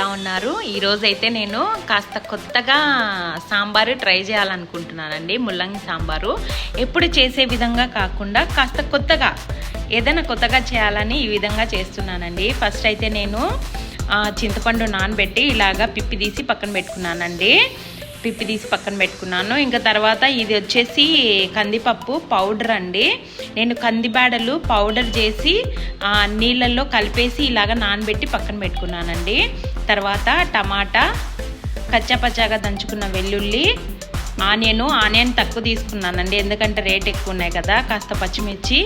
ఎలా ఉన్నారు? ఈరోజు అయితే నేను కాస్త కొత్తగా సాంబారు ట్రై చేయాలనుకుంటున్నానండి ముల్లంగి సాంబారు. ఎప్పుడు చేసే విధంగా కాకుండా కాస్త కొత్తగా ఏదైనా కొత్తగా చేయాలని ఈ విధంగా చేస్తున్నానండి. ఫస్ట్ అయితే నేను చింతపండు నానబెట్టి ఇలాగా పిప్పి తీసి పక్కన పెట్టుకున్నానండి. పిప్పి తీసి పక్కన పెట్టుకున్నాను. ఇంకా తర్వాత ఇది వచ్చేసి కందిపప్పు పౌడర్ అండి. నేను కందిబేడలు పౌడర్ చేసి నీళ్ళల్లో కలిపేసి ఇలాగ నానబెట్టి పక్కన పెట్టుకున్నానండి. తర్వాత టమాటా కచ్చాపచ్చాగా దంచుకున్న వెల్లుల్లి ఆనియన్ ఆనియన్ తక్కువ తీసుకున్నానండి. ఎందుకంటే రేట్ ఎక్కువ ఉన్నాయి కదా కాస్త పచ్చిమిర్చి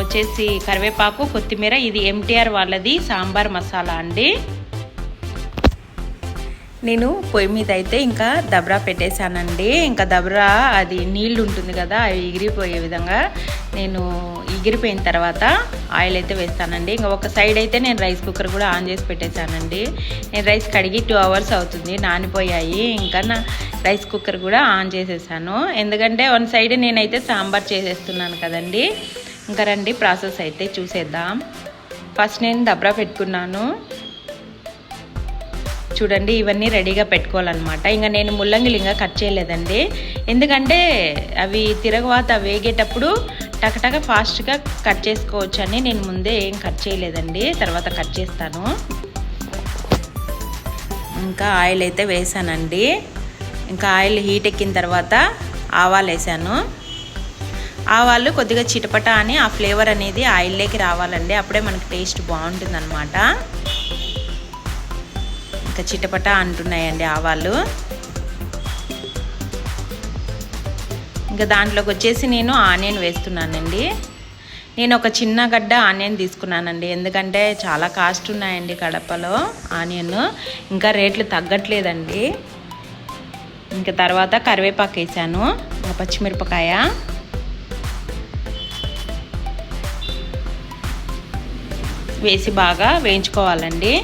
వచ్చేసి కరివేపాకు కొత్తిమీర ఇది ఎంటీఆర్ వాళ్ళది సాంబార్ మసాలా అండి. నేను పొయ్యి మీద అయితే ఇంకా దబ్రా పెట్టేశానండి. ఇంకా దబ్రా అది నీళ్ళు ఉంటుంది కదా అవి ఎగిరిపోయే విధంగా నేను ఎగిరిపోయిన తర్వాత ఆయిల్ అయితే వేస్తానండి. ఇంకా ఒక సైడ్ అయితే నేను రైస్ కుక్కర్ కూడా ఆన్ చేసి పెట్టేశానండి. నేను రైస్ కడిగి టూ అవర్స్ అవుతుంది నానిపోయాయి. ఇంకా నా రైస్ కుక్కర్ కూడా ఆన్ చేసేసాను. ఎందుకంటే వన్ సైడ్ నేనైతే సాంబార్ చేసేస్తున్నాను కదండి. ఇంకా రండి ప్రాసెస్ అయితే చూసేద్దాం. ఫస్ట్ నేను దబ్రా పెట్టుకున్నాను. చూడండి ఇవన్నీ రెడీగా పెట్టుకోవాలన్నమాట. ఇంకా నేను ముల్లంగిలు ఇంకా కట్ చేయలేదండి. ఎందుకంటే అవి తిరగవాత వేగేటప్పుడు టకటక ఫాస్ట్గా కట్ చేసుకోవచ్చు అని నేను ముందే ఏం కట్ చేయలేదండి. తర్వాత కట్ చేస్తాను. ఇంకా ఆయిల్ అయితే వేసానండి. ఇంకా ఆయిల్ హీట్ ఎక్కిన తర్వాత ఆవాలు వేసాను. ఆవాలు కొద్దిగా చిటపట అని ఆ ఫ్లేవర్ అనేది ఆయిల్లోకి రావాలండి. అప్పుడే మనకి టేస్ట్ బాగుంటుంది అనమాట ఇంకా చిటపట అంటున్నాయండి ఆవాలు ఇంకా దాంట్లోకి వచ్చేసి నేను ఆనియన్ వేస్తున్నానండి. నేను ఒక చిన్న గడ్డ ఆనియన్ తీసుకున్నానండి. ఎందుకంటే చాలా కాస్ట్ ఉన్నాయండి కడపలో ఆనియన్. ఇంకా రేట్లు తగ్గట్లేదండి. ఇంకా తర్వాత కరివేపాకు వేసాను ఇంకా పచ్చిమిరపకాయ. వేసి బాగా వేయించుకోవాలండి.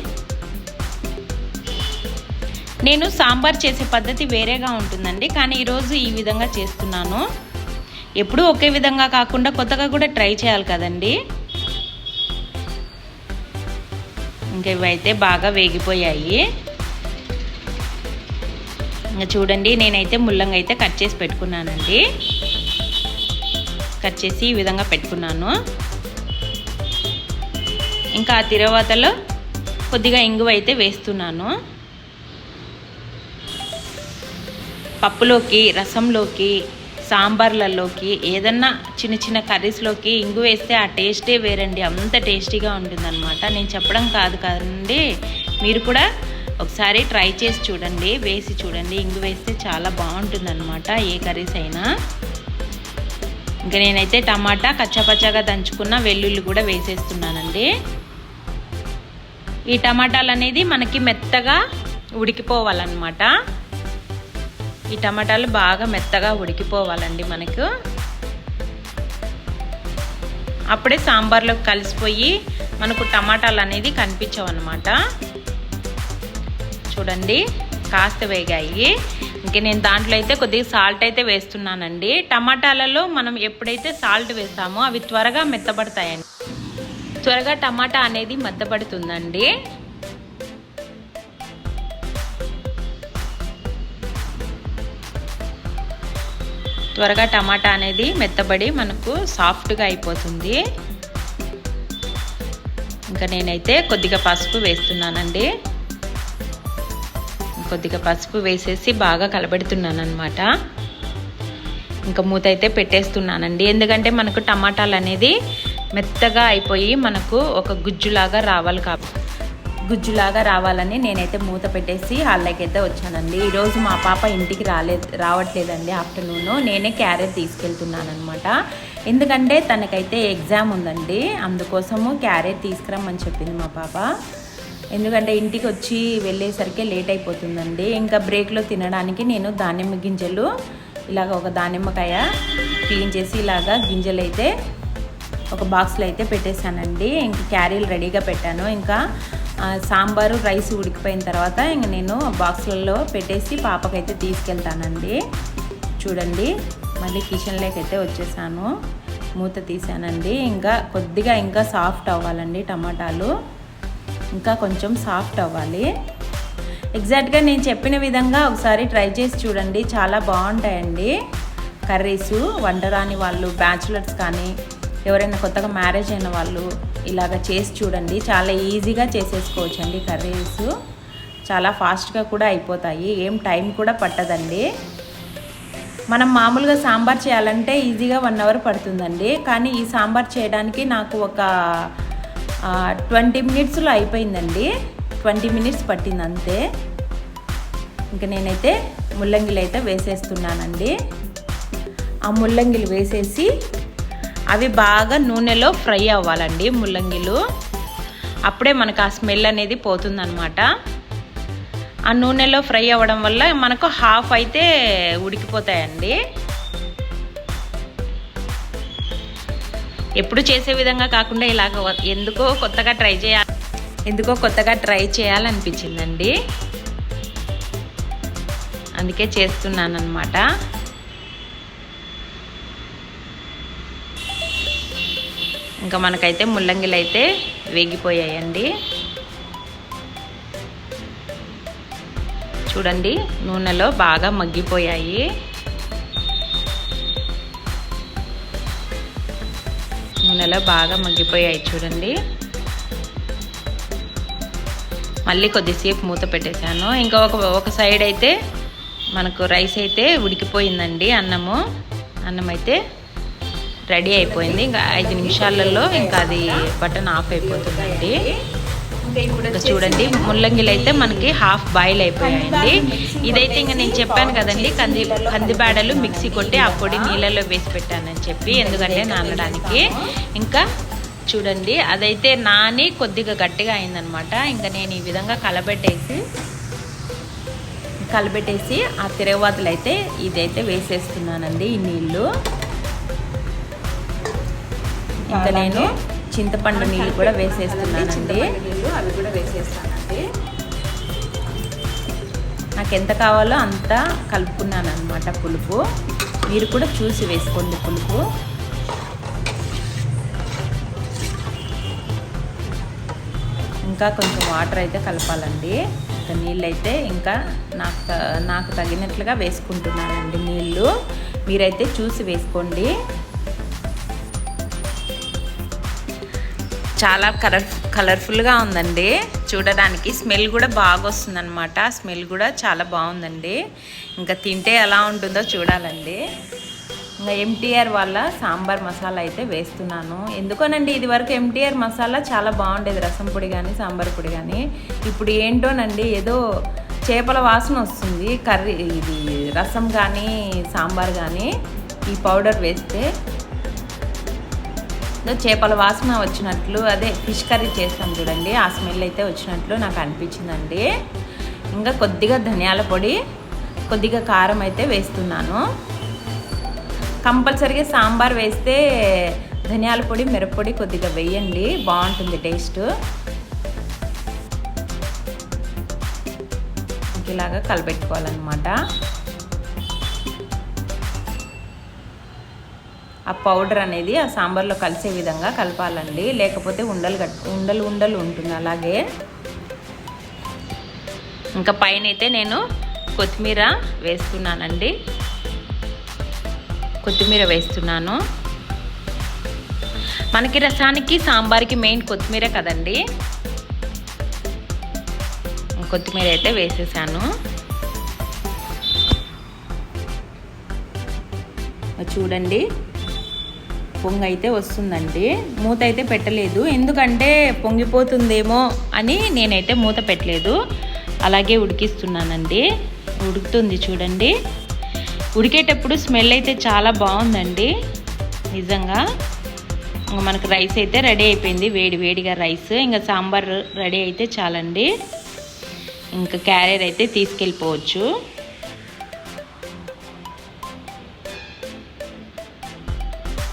నేను సాంబార్ చేసే పద్ధతి వేరేగా ఉంటుందండి కానీ ఈరోజు ఈ విధంగా చేస్తున్నాను. ఎప్పుడూ ఒకే విధంగా కాకుండా కొత్తగా కూడా ట్రై చేయాలి కదండి. ఇంకా ఇవైతే బాగా వేగిపోయాయి. ఇంకా చూడండి నేనైతే ముల్లంగా అయితే కట్ చేసి పెట్టుకున్నానండి. కట్ చేసి ఈ విధంగా పెట్టుకున్నాను. ఇంకా ఆ తిరవాతలో కొద్దిగా ఇంగువ అయితే వేస్తున్నాను. పప్పులోకి రసంలోకి సాంబార్లలోకి ఏదన్నా చిన్న చిన్న కర్రీస్లోకి ఇంగు వేస్తే ఆ టేస్టే వేరండి. అంత టేస్టీగా ఉంటుందన్నమాట. నేను చెప్పడం కాదు కదండి. మీరు కూడా ఒకసారి ట్రై చేసి చూడండి వేసి చూడండి. ఇంగు వేస్తే చాలా బాగుంటుందన్నమాట ఏ కర్రీస్ అయినా. ఇంకా నేనైతే టమాటా కచ్చపచ్చగా దంచుకున్న వెల్లుల్లి కూడా వేసేస్తున్నానండి. ఈ టమాటాలు అనేది మనకి మెత్తగా ఉడికిపోవాలన్నమాట. ఈ టమాటాలు బాగా మెత్తగా ఉడికిపోవాలండి మనకు. అప్పుడే సాంబార్లో కలిసిపోయి మనకు టమాటాలు అనేది కనిపించవన్నమాట. చూడండి కాస్త వేగాయి. ఇంక నేను దాంట్లో అయితే కొద్దిగా సాల్ట్ అయితే వేస్తున్నానండి. టమాటాలలో మనం ఎప్పుడైతే సాల్ట్ వేస్తామో అవి త్వరగా మెత్తబడతాయండి. త్వరగా టమాటా అనేది మెత్తబడుతుందండి. త్వరగా టమాటా అనేది మెత్తబడి మనకు సాఫ్ట్గా అయిపోతుంది. ఇంకా నేనైతే కొద్దిగా పసుపు వేస్తున్నానండి. కొద్దిగా పసుపు వేసేసి బాగా కలబెడుతున్నాను అనమాట ఇంకా మూత అయితే పెట్టేస్తున్నానండి. ఎందుకంటే మనకు టమాటాలు అనేది మెత్తగా అయిపోయి మనకు ఒక గుజ్జులాగా రావాలి కాబట్టి గుజ్జులాగా రావాలని నేనైతే మూత పెట్టేసి హాల్లోకి అయితే వచ్చానండి. ఈరోజు మా పాప ఇంటికి రాలే రావట్లేదండి ఆఫ్టర్నూన్. నేనే క్యారెట్ తీసుకెళ్తున్నాను అనమాట ఎందుకంటే తనకైతే ఎగ్జామ్ ఉందండి. అందుకోసము క్యారెట్ తీసుకురమ్మని చెప్పింది మా పాప. ఎందుకంటే ఇంటికి వచ్చి వెళ్ళేసరికి లేట్ అయిపోతుందండి ఇంకా బ్రేక్లో తినడానికి నేను దానిమ్మ గింజలు ఇలాగ ఒక దానిమ్మకాయ క్లీన్ చేసి ఇలాగా గింజలు అయితే ఒక బాక్స్లో అయితే పెట్టేశానండి. ఇంకా క్యారీలు రెడీగా పెట్టాను. ఇంకా సాంబారు రైస్ ఉడికిపోయిన తర్వాత ఇంక నేను బాక్స్లలో పెట్టేసి పాపకైతే తీసుకెళ్తానండి. చూడండి మళ్ళీ కిచెన్లోకి అయితే వచ్చేసాను. మూత తీసానండి. ఇంకా కొద్దిగా ఇంకా సాఫ్ట్ అవ్వాలండి టమాటాలు. ఇంకా కొంచెం సాఫ్ట్ అవ్వాలి. ఎగ్జాక్ట్గా నేను చెప్పిన విధంగా ఒకసారి ట్రై చేసి చూడండి. చాలా బాగుంటాయండి కర్రీస్. వండరాని వాళ్ళు బ్యాచులర్స్ కానీ ఎవరైనా కొత్తగా మ్యారేజ్ అయిన వాళ్ళు ఇలాగ చేసి చూడండి. చాలా ఈజీగా చేసేసుకోవచ్చు అండి కర్రీస్. చాలా ఫాస్ట్గా కూడా అయిపోతాయి. ఏం టైం కూడా పట్టదండి. మనం మామూలుగా సాంబార్ చేయాలంటే ఈజీగా వన్ అవర్ పడుతుందండి. కానీ ఈ సాంబార్ చేయడానికి నాకు ఒక ట్వంటీ మినిట్స్లో అయిపోయిందండి. ట్వంటీ మినిట్స్ పట్టింది అంతే ఇంక నేనైతే ముల్లంగిలు అయితే వేసేస్తున్నానండి. ఆ ముల్లంగిలు వేసేసి అవి బాగా నూనెలో ఫ్రై అవ్వాలండి ముల్లంగిలు. అప్పుడే మనకు ఆ స్మెల్ అనేది పోతుందన్నమాట. ఆ నూనెలో ఫ్రై అవ్వడం వల్ల మనకు హాఫ్ అయితే ఉడికిపోతాయండి. ఎప్పుడు చేసే విధంగా కాకుండా ఇలాగ ఎందుకో కొత్తగా ట్రై చేయాలి ఎందుకో కొత్తగా ట్రై చేయాలనిపించిందండి. అందుకే చేస్తున్నాను అనమాట ఇంకా మనకైతే ముల్లంగిలు అయితే వేగిపోయాయండి. చూడండి నూనెలో బాగా మగ్గిపోయాయి. నూనెలో బాగా మగ్గిపోయాయి చూడండి. మళ్ళీ కొద్దిసేపు మూత పెట్టేశాను. ఇంకా ఒక ఒక సైడ్ అయితే మనకు రైస్ అయితే ఉడికిపోయిందండి అన్నము. అన్నం అయితే రెడీ అయిపోయింది. ఇంకా ఐదు నిమిషాలలో ఇంకా అది బటన్ ఆఫ్ అయిపోతుందండి. ఇంకా చూడండి ముల్లంగిలు అయితే మనకి హాఫ్ బాయిల్ అయిపోయాయండి. ఇదైతే ఇంకా నేను చెప్పాను కదండి కంది కందిబాడలు మిక్సీ కొట్టి ఆ పొడి నీళ్ళలో వేసి పెట్టానని చెప్పి ఎందుకంటే నానడానికి. ఇంకా చూడండి అదైతే నాని కొద్దిగా గట్టిగా అయిందనమాట. ఇంకా నేను ఈ విధంగా కలబెట్టేసి కలబెట్టేసి ఆ తిరగవాతలు అయితే ఇదైతే వేసేస్తున్నానండి ఈ నీళ్ళు. ఇంకా నేను చింతపండు నీళ్ళు కూడా వేసేస్తున్నానండి. అవి కూడా వేసేస్తానండి. నాకు ఎంత కావాలో అంత కలుపుకున్నాను అనమాట పులుపు. మీరు కూడా చూసి వేసుకోండి పులుపు. ఇంకా కొంచెం వాటర్ అయితే కలపాలండి. ఇంకా నీళ్ళు అయితే ఇంకా నాకు నాకు తగినట్లుగా వేసుకుంటున్నానండి నీళ్ళు. మీరైతే చూసి వేసుకోండి. చాలా కలర్ కలర్ఫుల్గా ఉందండి. చూడడానికి స్మెల్ కూడా బాగా వస్తుందన్నమాట స్మెల్ కూడా చాలా బాగుందండి. ఇంకా తింటే ఎలా ఉంటుందో చూడాలండి. ఇంకా ఎంటీఆర్ వాళ్ళ సాంబార్ మసాలా అయితే వేస్తున్నాను. ఎందుకోనండి ఇది వరకు ఎంటీఆర్ మసాలా చాలా బాగుండేది. రసం పొడి కానీ సాంబార్ పొడి కానీ ఇప్పుడు ఏంటోనండి ఏదో చేపల వాసన వస్తుంది. కర్రీ ఇది రసం కానీ సాంబార్ కానీ ఈ పౌడర్ వేస్తే చేపల వాసన వచ్చినట్లు అదే ఫిష్ కర్రీ చేస్తాం చూడండి ఆ స్మెల్ అయితే వచ్చినట్లు నాకు అనిపించిందండి. ఇంకా కొద్దిగా ధనియాల పొడి కొద్దిగా కారం అయితే వేస్తున్నాను. కంపల్సరీగా సాంబార్ వేస్తే ధనియాల పొడి మిరప్పొడి కొద్దిగా వేయండి బాగుంటుంది టేస్ట్. ఇలాగా కలపెట్టుకోవాలన్నమాట ఆ పౌడర్ అనేది ఆ సాంబార్లో కలిసే విధంగా కలపాలండి. లేకపోతే ఉండలు గట్ ఉండలు ఉండలు ఉంటుంది అలాగే. ఇంకా పైన అయితే నేను కొత్తిమీర వేస్తున్నానండి. కొత్తిమీర వేస్తున్నాను. మనకి రసానికి సాంబార్కి మెయిన్ కొత్తిమీర కదండి. కొత్తిమీర అయితే వేసేసాను. చూడండి. పొంగు అయితే వస్తుందండి. మూత అయితే పెట్టలేదు. ఎందుకంటే పొంగిపోతుందేమో అని నేనైతే మూత పెట్టలేదు. అలాగే ఉడికిస్తున్నానండి. ఉడుకుతుంది చూడండి. ఉడికేటప్పుడు స్మెల్ అయితే చాలా బాగుందండి. నిజంగా. మనకు రైస్ అయితే రెడీ అయిపోయింది. వేడి వేడిగా రైస్. ఇంకా సాంబార్ రెడీ అయితే చాలండి. ఇంకా క్యారేర్ అయితే తీసుకెళ్ళిపోవచ్చు.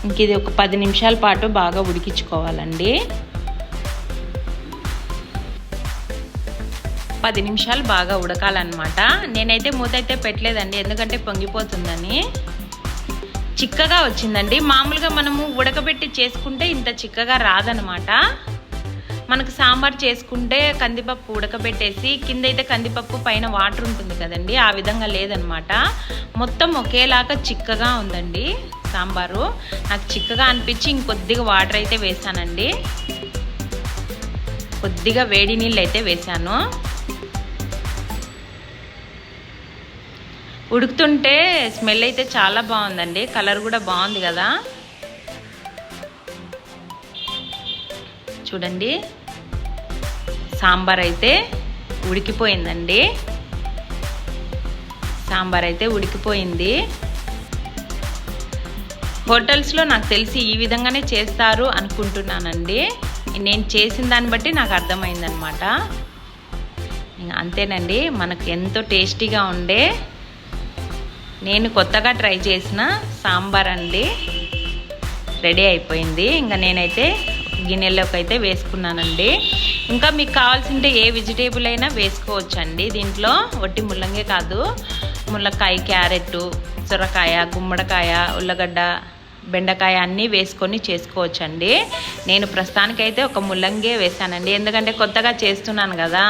ఇంక ఇది ఒక పది నిమిషాల పాటు బాగా ఉడికించుకోవాలండి. పది నిమిషాలు బాగా ఉడకాలన్నమాట. నేనైతే మూత అయితే పెట్టలేదండి ఎందుకంటే పొంగిపోతుందని. చిక్కగా వచ్చిందండి. మామూలుగా మనము ఉడకబెట్టి చేసుకుంటే ఇంత చిక్కగా రాదనమాట మనకు సాంబార్ చేసుకుంటే కందిపప్పు ఉడకబెట్టేసి కింద అయితే కందిపప్పు పైన వాటర్ ఉంటుంది కదండి ఆ విధంగా లేదనమాట మొత్తం ఒకేలాగా చిక్కగా ఉందండి. సాంబారు. నాకు చిక్కగా అనిపించి ఇంకొద్దిగా వాటర్ అయితే వేసానండి. కొద్దిగా వేడి నీళ్ళు అయితే వేసాను. ఉడుకుతుంటే స్మెల్ అయితే చాలా బాగుందండి. కలర్ కూడా బాగుంది కదా. చూడండి. సాంబార్ అయితే ఉడికిపోయిందండి. సాంబార్ అయితే ఉడికిపోయింది. హోటల్స్లో నాకు తెలిసి ఈ విధంగానే చేస్తారు అనుకుంటున్నానండి. నేను చేసిన దాన్ని బట్టి నాకు అర్థమైందనమాట అంతేనండి మనకు ఎంతో టేస్టీగా ఉండే నేను కొత్తగా ట్రై చేసిన సాంబార్ అండి. రెడీ అయిపోయింది. ఇంకా నేనైతే గిన్నెలోకి అయితే వేసుకున్నానండి. ఇంకా మీకు కావాల్సింటే ఏ వెజిటేబుల్ అయినా వేసుకోవచ్చండి. దీంట్లో ఒట్టి ముల్లంగే కాదు ముల్లకాయ క్యారెట్ సొరకాయ గుమ్మడికాయ ఉల్లగడ్డ బెండకాయ అన్నీ వేసుకొని చేసుకోవచ్చండి. నేను ప్రస్తుతానికైతే ఒక ముల్లంగే వేసానండి. ఎందుకంటే కొత్తగా చేస్తున్నాను కదా.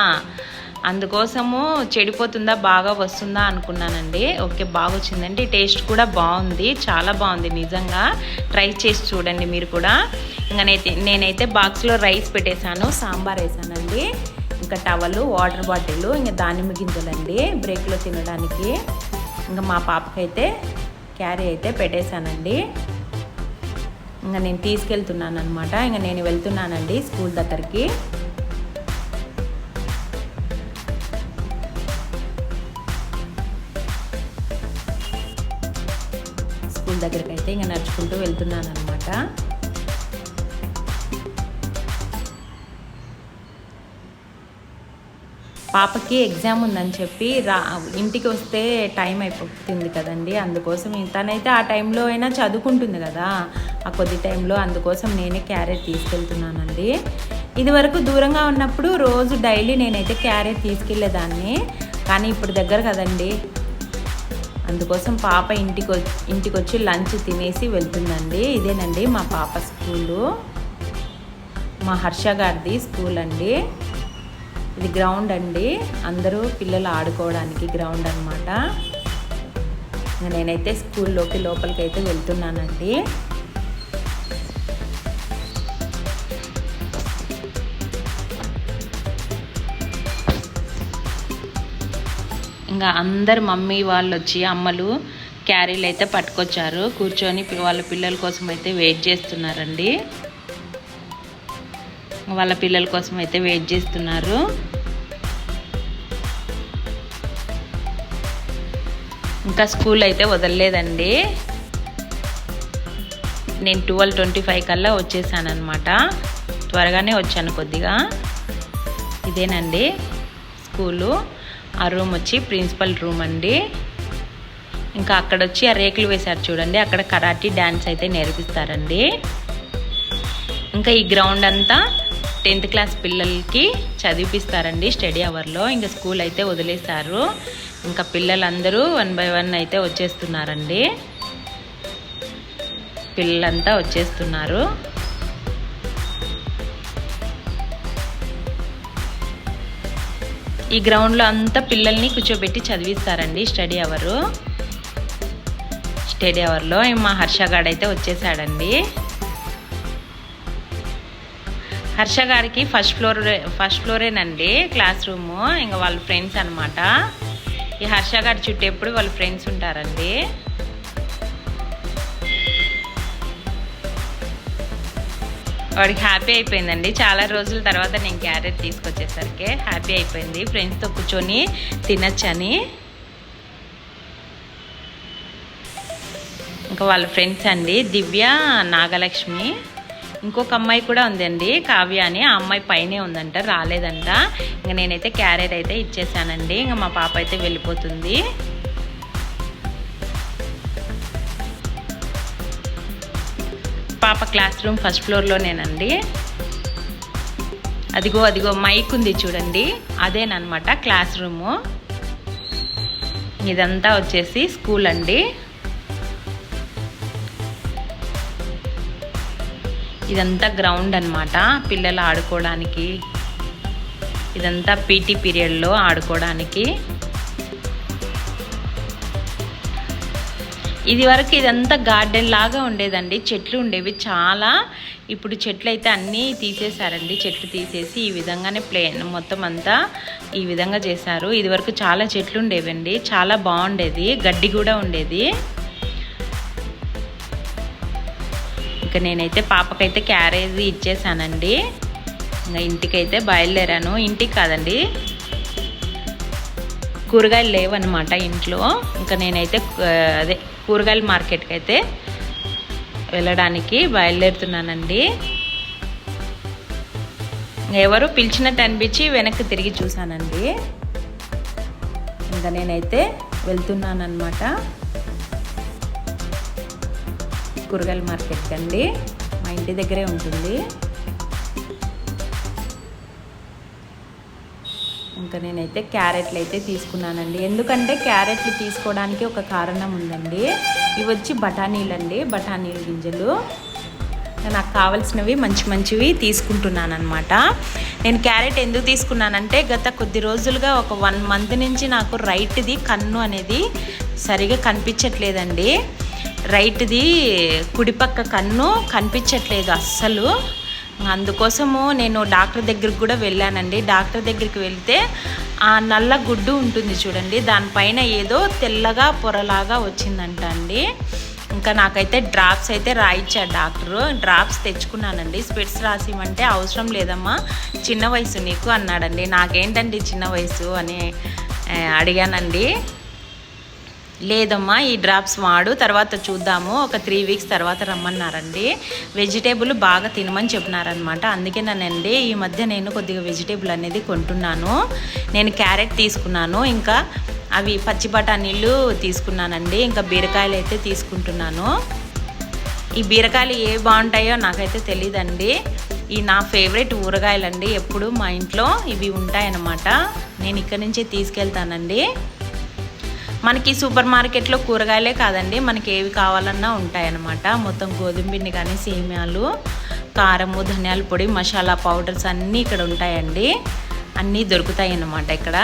అందుకోసము చెడిపోతుందా బాగా వస్తుందా అనుకున్నానండి. ఓకే బాగా వచ్చిందండి. టేస్ట్ కూడా బాగుంది. చాలా బాగుంది. నిజంగా ట్రై చేసి చూడండి మీరు కూడా. ఇంకా నేనైతే నేనైతే బాక్స్లో రైస్ పెట్టేశాను సాంబార్ వేసానండి. ఇంకా టవలు వాటర్ బాటిల్ ఇంకా దానిమ్మ గింజలండి బ్రేక్లో తినడానికి. ఇంకా మా పాపకైతే క్యారీ అయితే పెట్టేశానండి. ఇంకా నేను తీసుకెళ్తున్నాను అనమాట ఇంకా నేను వెళ్తున్నానండి స్కూల్ దగ్గరికి. స్కూల్ దగ్గరికి అయితే ఇంకా నడుచుకుంటూ వెళ్తున్నాను అనమాట పాపకి ఎగ్జామ్ ఉందని చెప్పి రా ఇంటికి వస్తే టైం అయిపోతుంది కదండి. అందుకోసం తనైతే ఆ టైంలో అయినా చదువుకుంటుంది కదా. ఆ కొద్ది టైంలో అందుకోసం నేనే క్యారెట్ తీసుకెళ్తున్నానండి. ఇదివరకు దూరంగా ఉన్నప్పుడు రోజు డైలీ నేనైతే క్యారెట్ తీసుకెళ్ళేదాన్ని కానీ ఇప్పుడు దగ్గర కదండి. అందుకోసం పాప ఇంటికి ఇంటికి వచ్చి లంచ్ తినేసి వెళ్తుందండి. ఇదేనండి మా పాప స్కూలు. మా హర్ష గారిది స్కూల్ అండి ఇది గ్రౌండ్ అండి. అందరూ పిల్లలు ఆడుకోవడానికి గ్రౌండ్ అనమాట నేనైతే స్కూల్లోకి లోపలికి అయితే వెళ్తున్నానండి. ఇంకా అందరు మమ్మీ వాళ్ళు వచ్చి అమ్మలు క్యారీలు అయితే పట్టుకొచ్చారు. కూర్చొని వాళ్ళ పిల్లల కోసం అయితే వెయిట్ చేస్తున్నారండి. వాళ్ళ పిల్లల కోసం అయితే వెయిట్ చేస్తున్నారు. ఇంకా స్కూల్ అయితే వదలలేదండి. నేను ట్వెల్వ్ ట్వంటీ ఫైవ్ కల్లా వచ్చేసాను అనమాట త్వరగానే వచ్చాను కొద్దిగా. ఇదేనండి స్కూలు ఆ రూమ్ వచ్చి ప్రిన్సిపల్ రూమ్ అండి. ఇంకా అక్కడ వచ్చి ఆ రేకులు వేశారు చూడండి. అక్కడ కరాటీ డ్యాన్స్ అయితే నేర్పిస్తారండి. ఇంకా ఈ గ్రౌండ్ అంతా టెన్త్ క్లాస్ పిల్లలకి చదివిపిస్తారండి స్టడీ అవర్లో. ఇంకా స్కూల్ అయితే వదిలేశారు. ఇంకా పిల్లలందరూ వన్ బై వన్ అయితే వచ్చేస్తున్నారండి. పిల్లలంతా వచ్చేస్తున్నారు. ఈ గ్రౌండ్లో అంతా పిల్లల్ని కూర్చోబెట్టి చదివిస్తారండి స్టడీ అవరు స్టడీ అవర్లో మా హర్షగాడైతే అయితే వచ్చేసాడండి హర్ష గారికి ఫస్ట్ ఫ్లోర్ ఫస్ట్ ఫ్లోరేనండి క్లాస్ రూమ్. ఇంకా వాళ్ళ ఫ్రెండ్స్ అనమాట ఈ హర్ష గారి చుట్టూ ఎప్పుడు వాళ్ళ ఫ్రెండ్స్ ఉంటారండి. వాడికి హ్యాపీ అయిపోయిందండి. చాలా రోజుల తర్వాత నేను క్యారెట్ తీసుకొచ్చేసరికి హ్యాపీ అయిపోయింది. ఫ్రెండ్స్తో కూర్చొని తినచ్చని. ఇంకా వాళ్ళ ఫ్రెండ్స్ అండి దివ్య నాగలక్ష్మి. ఇంకొక అమ్మాయి కూడా ఉందండి కావ్య అని. ఆ అమ్మాయి పైనే ఉందంట రాలేదంట. ఇంకా నేనైతే క్యారెట్ అయితే ఇచ్చేసానండి. ఇంకా మా పాప అయితే వెళ్ళిపోతుంది. పాప క్లాస్ రూమ్ ఫస్ట్ ఫ్లోర్లోనేనండి. అదిగో అదిగో మైక్ ఉంది చూడండి. అదేనమాట క్లాస్ రూము. ఇదంతా వచ్చేసి స్కూల్ అండి. ఇదంతా గ్రౌండ్ అన్నమాట. పిల్లలు ఆడుకోవడానికి ఇదంతా పీటీ పీరియడ్లో ఆడుకోవడానికి. ఇది వరకు ఇదంతా గార్డెన్ లాగా ఉండేదండి. చెట్లు ఉండేవి చాలా. ఇప్పుడు చెట్లు అయితే అన్నీ తీసేశారండి. చెట్లు తీసేసి ఈ విధంగానే ప్లేన్ మొత్తం అంతా ఈ విధంగా చేశారు. ఇది వరకు చాలా చెట్లు ఉండేవండి. చాలా బాగుండేది. గడ్డి కూడా ఉండేది. ఇంకా నేనైతే పాపకైతే క్యారేజ్ ఇచ్చేసానండి. ఇంకా ఇంటికైతే బయలుదేరాను. ఇంటికి కాదండి. కూరగాయలు లేవన్నమాట ఇంట్లో. ఇంకా నేనైతే అదే కూరగాయల మార్కెట్కి అయితే వెళ్ళడానికి బయలుదేరుతున్నానండి. ఎవరు పిలిచినట్టు అనిపించి వెనక్కి తిరిగి చూశానండి. ఇంకా నేనైతే వెళ్తున్నానమాట కూరగాయల మార్కెట్కి అండి. మా ఇంటి దగ్గరే ఉంటుంది. ఇంకా నేనైతే క్యారెట్లు అయితే తీసుకున్నానండి. ఎందుకంటే క్యారెట్లు తీసుకోవడానికి ఒక కారణం ఉందండి. ఇవి వచ్చి బఠానీలు అండి బఠానీల గింజలు. నాకు కావాల్సినవి మంచి మంచివి తీసుకుంటున్నాను అనమాట నేను క్యారెట్ ఎందుకు తీసుకున్నానంటే గత కొద్ది రోజులుగా ఒక వన్ మంత్ నుంచి నాకు రైట్ది కన్ను అనేది సరిగా కనిపించట్లేదండి. రైట్ది కుడిపక్క కన్ను కనిపించట్లేదు అస్సలు. అందుకోసము నేను డాక్టర్ దగ్గరికి కూడా వెళ్ళానండి. డాక్టర్ దగ్గరికి వెళ్తే ఆ నల్ల గుడ్డు ఉంటుంది చూడండి దానిపైన ఏదో తెల్లగా పొరలాగా వచ్చిందంట అండి. ఇంకా నాకైతే డ్రాప్స్ అయితే రాయించాడు డాక్టరు. డ్రాప్స్ తెచ్చుకున్నానండి. స్పెట్స్ రాసిమంటే అవసరం లేదమ్మా. చిన్న వయసు నీకు అన్నాడండి. నాకేంటండి చిన్న వయసు అని అడిగానండి. లేదమ్మా ఈ డ్రాప్స్ వాడు తర్వాత చూద్దాము. ఒక త్రీ వీక్స్ తర్వాత రమ్మన్నారండి. వెజిటేబుల్ బాగా తినమని చెప్పినారనమాట అందుకేనండి ఈ మధ్య నేను కొద్దిగా వెజిటేబుల్ అనేది కొంటున్నాను. నేను క్యారెట్ తీసుకున్నాను ఇంకా అవి పచ్చి బఠానీలు తీసుకున్నానండి ఇంకా బీరకాయలు అయితే తీసుకుంటున్నాను. ఈ బీరకాయలు ఏ బాగుంటాయో నాకైతే తెలియదండి ఈ నా ఫేవరెట్ ఊరగాయలండి ఎప్పుడు మా ఇంట్లో ఇవి ఉంటాయన్నమాట. నేను ఇక్కడి నుంచే తీసుకెళ్తానండి. మనకి సూపర్ మార్కెట్లో కూరగాయలే కాదండి. మనకి ఏవి కావాలన్నా ఉంటాయన్నమాట. మొత్తం గోధుమ పిండి కానీ సేమ్యాలు కారము ధనియాల పొడి మసాలా పౌడర్స్ అన్నీ ఇక్కడ ఉంటాయండి. అన్నీ దొరుకుతాయి అన్నమాట ఇక్కడ.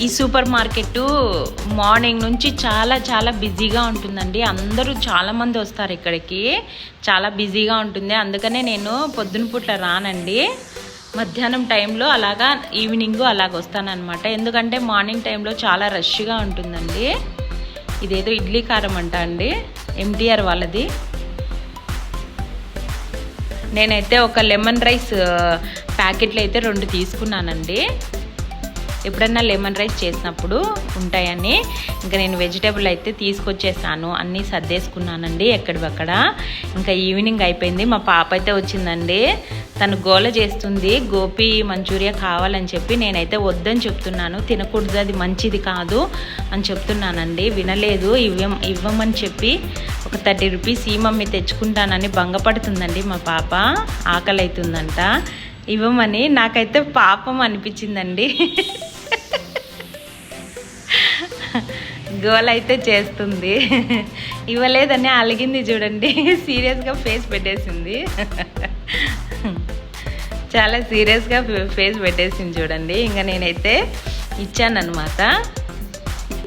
ఈ సూపర్ మార్కెట్ మార్నింగ్ నుంచి చాలా చాలా బిజీగా ఉంటుందండి. అందరూ చాలామంది వస్తారు ఇక్కడికి. చాలా బిజీగా ఉంటుంది. అందుకనే నేను పొద్దున పూట రానండి. మధ్యాహ్నం టైంలో అలాగా ఈవినింగ్ అలాగ వస్తానన్నమాట. ఎందుకంటే మార్నింగ్ టైంలో చాలా రష్గా ఉంటుందండి. ఇదేదో ఇడ్లీ కారం అంట అండి. ఎంటీఆర్ వాళ్ళది. నేనైతే ఒక లెమన్ రైస్ ప్యాకెట్లు అయితే రెండు తీసుకున్నానండి. ఎప్పుడన్నా లెమన్ రైస్ చేసినప్పుడు ఉంటాయని. ఇంకా నేను వెజిటేబుల్ అయితే తీసుకొచ్చేసాను. అన్నీ సర్దేసుకున్నానండి ఎక్కడివక్కడ. ఇంకా ఈవినింగ్ అయిపోయింది. మా పాప అయితే వచ్చిందండి. తను గోల చేస్తుంది. గోపి మంచూరియా కావాలని చెప్పి నేనైతే వద్దని చెప్తున్నాను. తినకూడదు అది మంచిది కాదు అని చెప్తున్నానండి. వినలేదు. ఇవ్వం ఇవ్వమని చెప్పి ఒక థర్టీ రూపీస్ ఈ మమ్మీ తెచ్చుకుంటానని భంగపడుతుందండి మా పాప. ఆకలి అవుతుందంట ఇవ్వమని నాకైతే పాపం అనిపించిందండి. గోల్ అయితే చేస్తుంది. ఇవ్వలేదని అలిగింది చూడండి. సీరియస్గా ఫేస్ పెట్టేసింది. చాలా సీరియస్గా ఫేస్ పెట్టేసింది చూడండి. ఇంకా నేనైతే ఇచ్చానన్నమాట.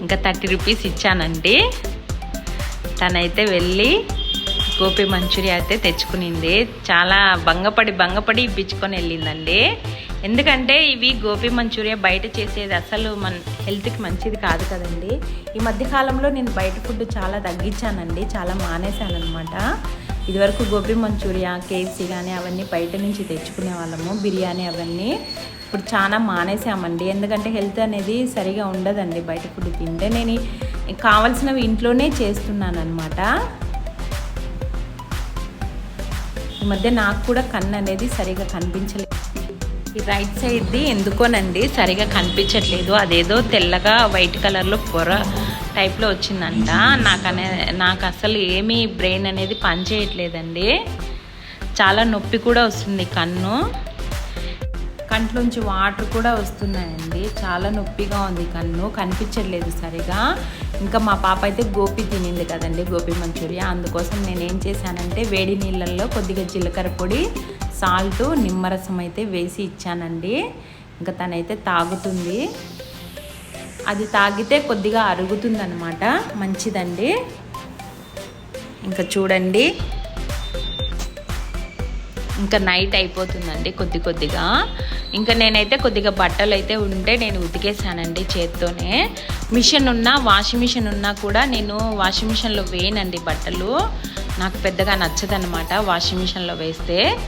ఇంకా థర్టీ రూపీస్ ఇచ్చానండి. తనైతే వెళ్ళి గోపి మంచూరియా అయితే తెచ్చుకునింది. చాలా భంగపడి భంగపడి ఇప్పించుకొని వెళ్ళిందండి. ఎందుకంటే ఇవి గోపి మంచూరియా బయట చేసేది అసలు మన హెల్త్కి మంచిది కాదు కదండి. ఈ మధ్యకాలంలో నేను బయట ఫుడ్ చాలా తగ్గించానండి. చాలా మానేశాను అనమాట ఇదివరకు గోపి మంచూరియా కేఎఫ్సీ కానీ అవన్నీ బయట నుంచి తెచ్చుకునే వాళ్ళము. బిర్యానీ అవన్నీ ఇప్పుడు చాలా మానేసామండి ఎందుకంటే హెల్త్ అనేది సరిగా ఉండదండి బయట ఫుడ్ తింటే. నేను కావలసినవి కావాల్సినవి ఇంట్లోనే చేస్తున్నాను అనమాట ఈ మధ్య నాకు కూడా కన్ను అనేది సరిగా కనిపించలేదు ఈ రైట్ సైడ్ది ఎందుకోనండి? సరిగా కనిపించట్లేదు. అదేదో తెల్లగా వైట్ కలర్లో పొర టైప్లో వచ్చిందంట. నాకు అనే నాకు అసలు ఏమీ బ్రెయిన్ అనేది పనిచేయట్లేదండి చాలా నొప్పి కూడా వస్తుంది కన్ను. కంట్లోంచి వాటర్ కూడా వస్తున్నాయండి. చాలా నొప్పిగా ఉంది కన్ను. కనిపించట్లేదు సరిగా. ఇంకా మా పాప అయితే గోపి తినింది కదండి గోపి మంచూరియా. అందుకోసం నేను ఏం చేశానంటే వేడి నీళ్ళల్లో కొద్దిగా జీలకర్ర పొడి సాల్ట్ నిమ్మరసం అయితే వేసి ఇచ్చానండి. ఇంకా తనైతే తాగుతుంది. అది తాగితే కొద్దిగా అరుగుతుందన్నమాట మంచిదండి. ఇంకా చూడండి. ఇంకా నైట్ అయిపోతుందండి కొద్ది కొద్దిగా. ఇంకా నేనైతే కొద్దిగా బట్టలు అయితే ఉంటే నేను ఉతికేసానండి చేత్తోనే. మిషన్ ఉన్నా వాషింగ్ మిషన్ ఉన్నా కూడా నేను వాషింగ్ మిషన్లో వేయనండి బట్టలు. నాకు పెద్దగా నచ్చదనమాట వాషింగ్ మిషన్లో వేస్తే.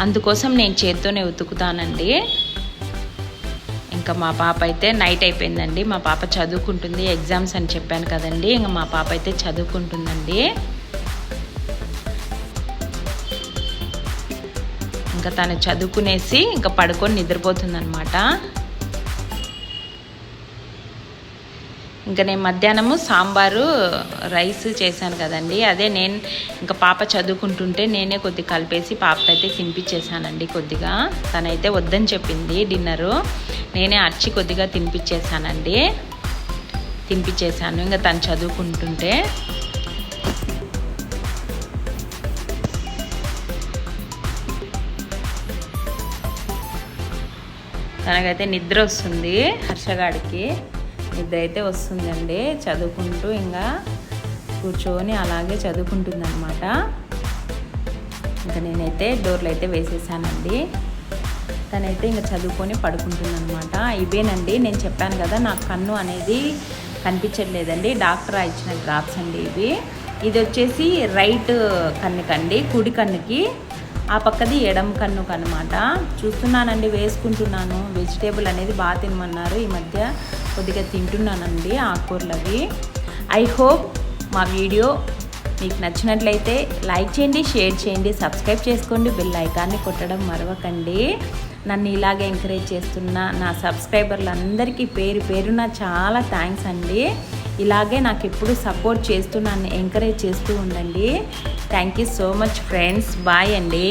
అందుకోసం నేను చేత్తోనే ఉతుకుతానండి. ఇంకా మా పాప అయితే నైట్ అయిపోయిందండి. మా పాప చదువుకుంటుంది ఎగ్జామ్స్ అని చెప్పాను కదండి. ఇంకా మా పాప అయితే చదువుకుంటుందండి. ఇంకా తను చదువుకునేసి ఇంకా పడుకొని నిద్రపోతుందనమాట ఇంకా నేను మధ్యాహ్నము సాంబారు రైస్ చేశాను కదండి. అదే నేను ఇంకా పాప చదువుకుంటుంటే నేనే కొద్దిగా కలిపేసి పాపకైతే తినిపించేశానండి కొద్దిగా. తనైతే వద్దని చెప్పింది డిన్నరు. నేనే అర్చి కొద్దిగా తినిపించేశానండి తినిపించేశాను ఇంకా తను చదువుకుంటుంటే తనకైతే నిద్ర వస్తుంది హర్షగాడికి నిద్ర అయితే వస్తుందండి. చదువుకుంటూ ఇంకా కూర్చొని అలాగే చదువుకుంటుంది అనమాట ఇంకా నేనైతే డోర్లు అయితే వేసేసానండి. తనైతే ఇంకా చదువుకొని పడుకుంటుందన్నమాట. ఇవేనండి నేను చెప్పాను కదా నాకు కన్ను అనేది కనిపించట్లేదండి. డాక్టర్ ఇచ్చిన డ్రాప్స్ అండి ఇవి. ఇది వచ్చేసి రైట్ కన్నుకండి కుడి కన్నుకి. ఆ పక్కది ఎడం కన్నుకు అనమాట చూస్తున్నానండి వేసుకుంటున్నాను. వెజిటేబుల్ అనేది బాగా తినమన్నారు. ఈ మధ్య కొద్దిగా తింటున్నానండి ఆకుకూరలు అవి ఐ హోప్ మా వీడియో మీకు నచ్చినట్లయితే లైక్ చేయండి షేర్ చేయండి సబ్స్క్రైబ్ చేసుకోండి బిల్ ఐకాన్ని కొట్టడం మరవకండి. నన్ను ఇలాగే ఎంకరేజ్ చేస్తున్న నా సబ్స్క్రైబర్లందరికీ పేరు పేరున చాలా థ్యాంక్స్ అండి. ఇలాగే నాకు ఎప్పుడు సపోర్ట్ చేస్తూ నన్ను ఎంకరేజ్ చేస్తూ ఉండండి. Thank you so much friends bye అండి